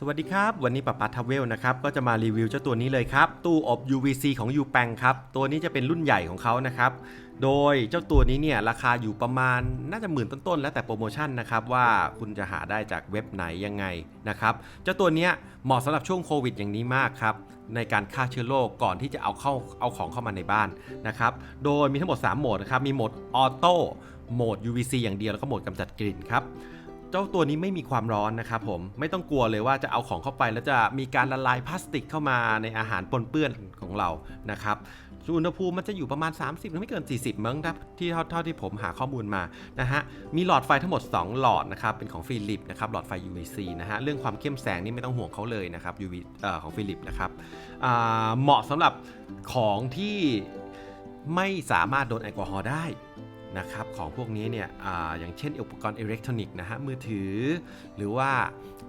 สวัสดีครับ วันนี้ปะปาทเวลนะครับก็จะมารีวิวเจ้าตัวนี้เลยครับ ตู้อบ UVC ของ u p a n ครับ ตัวนี้จะเป็นรุ่นใหญ่ของเขานะครับ โดยเจ้าตัวนี้เนี่ยราคาอยู่ประมาณน่าจะหมื่นต้นๆ แล้วแต่โปรโมชั่นนะครับ ว่าคุณจะหาได้จากเว็บไหนยังไงนะครับ เจ้าตัวนี้เหมาะสำหรับช่วงโควิดอย่างนี้มากครับ ในการฆ่าเชื้อโรคก่อนที่จะเอาเข้าเอาของเข้ามาในบ้านนะครับโดยมีทั้งหมด 3 โหมดนะครับมีโหมดออโต้โหมด UVC อย่างเดียวแล้วก็โหมดกำจัดกลิ่นครับ จ้าตัวนี้ไม่มีความร้อนนะครับผมไม่ต้องกลัวเลยว่าจะเอาของเข้าไป แล้วจะมีการละลายพลาสติกเข้ามาในอาหารปนเปื้อนของเรานะครับอุณหภูมิมันจะอยู่ประมาณ 30หรือไม่เกิน 40มั้งครับที่เท่าเท่าที่ผมหาข้อมูลมานะฮะมีหลอดไฟทั้งหมด 2 หลอดนะครับเป็นของฟิลิปนะครับหลอดไฟ UVC นะฮะเรื่องความเข้มแสงนี่ไม่ต้องห่วงเขาเลยนะครับ UV เอ่อของฟิลิปนะครับเหมาะสำหรับของที่ไม่สามารถโดนแอลกอฮอล์ได้ นะครับของพวกนี้เนี่ยออย่างเช่นอุปกรณ์อิเล็กทรอนิกส์นะฮะมือถือ หรือว่า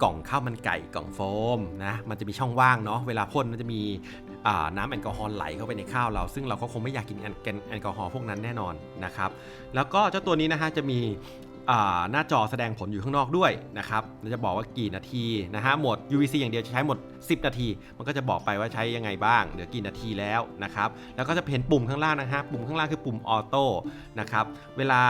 กล่องข้าวมันไก่กล่องโฟมนะมันจะมีช่องว่างเนาะเวลาพ่นมันจะมีน้ำแอลกอฮอล์ไหลเข้าไปในข้าวเรา ซึ่งเราก็คงไม่อยากกินแอลกอฮอล์พวกนั้นแน่นอนนะครับแล้วก็เจ้าตัวนี้นะฮะจะมี หน้าจอแสดงผลอยู่ข้างนอกด้วยนะครับจะบอกว่ากี่นาทีนะฮะ หมด UVC อย่างเดียวจะใช้หมด 10 นาที มันก็จะบอกไปว่าใช้ยังไงบ้าง เหลือกี่นาทีแล้วนะครับ แล้วก็จะเห็นปุ่มข้างล่างนะฮะ ปุ่มข้างล่างคือปุ่มออโต้นะครับ เวลา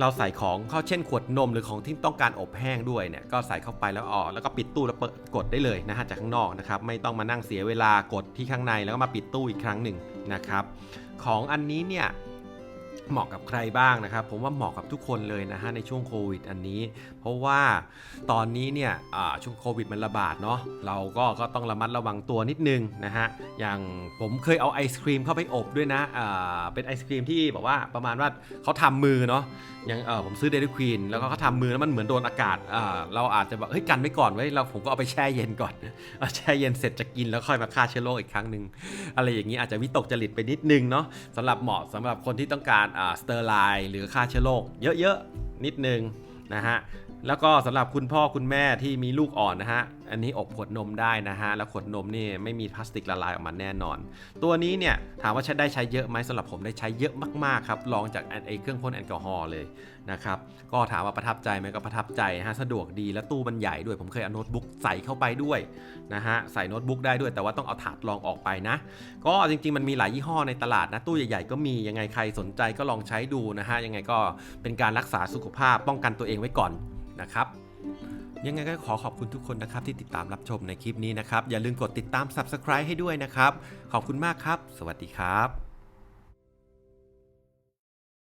เราใส่ของเข้าเช่นขวดนมหรือของที่ต้องการอบแห้งด้วยเนี่ยก็ใส่เข้าไปแล้วออกแล้วก็ปิดตู้แล้วเปิดกดได้เลยนะฮะจากข้างนอกนะครับไม่ต้องมานั่งเสียเวลากดที่ข้างในแล้วก็มาปิดตู้อีกครั้งหนึ่งนะครับของอันนี้เนี่ย เหมาะกับใครบ้างนะครับ ผมว่าเหมาะกับทุกคนเลยนะฮะในช่วงโควิดอันนี้ เพราะว่าตอนนี้เนี่ยช่วงโควิดมันระบาดเนาะเราก็ก็ต้องระมัดระวังตัวนิดนึงนะฮะ อย่างผมเคยเอาไอศครีมเข้าไปอบด้วยนะอ่าเป็นไอศครีมที่บอกว่าประมาณว่าเขาทำมือเนาะอย่างเออผมซื้อเดลิควีนแล้วก็เขาทำมือแล้วมันเหมือนโดนอากาศอ่าเราอาจจะแบบเฮ้ยกันไว้ก่อนไว้เราผมก็เอาไปแช่เย็นก่อนเอาแช่เย็นเสร็จจะกินแล้วค่อยมาฆ่าเชื้อโรคอีกครั้งหนึ่งอะไรอย่างนี้อาจจะวิตกจริตไปนิดนึงเนาะสำหรับเหมาะสำหรับคนที่ต้องการอ่าสเตอร์ไลน์หรือฆ่าเชื้อโรคเยอะๆนิดนึงนะฮะแล้วก็สำหรับคุณพ่อคุณแม่ที่มีลูกอ่อนนะฮะ อันนี้อบขวดนมได้นะฮะ แล้วขวดนมนี่ไม่มีพลาสติกละลายออกมาแน่นอน ตัวนี้เนี่ยถามว่าใช้ได้ใช้เยอะไหมสำหรับผมได้ใช้เยอะมากๆครับ ลองจากไอเครื่องพ่นแอลกอฮอล์เลยนะครับ ก็ถามว่าประทับใจไหมก็ประทับใจฮะ สะดวกดีและตู้มันใหญ่ด้วย ผมเคยเอาโน้ตบุ๊กใส่เข้าไปด้วยนะฮะ ใส่โน้ตบุ๊กได้ด้วย แต่ว่าต้องเอาถาดรองออกไปนะ ก็จริงๆมันมีหลายยี่ห้อในตลาดนะ ตู้ใหญ่ๆก็มี ยังไงใครสนใจก็ลองใช้ดูนะฮะ ยังไงก็เป็นการรักษาสุขภาพป้องกันตัวเองไว้ก่อนนะครับ ยังไงก็ขอขอบคุณทุกคนนะครับที่ติดตามรับชมในคลิปนี้นะครับ อย่าลืมกดติดตาม Subscribe ให้ด้วยนะครับ ขอบคุณมากครับ สวัสดีครับ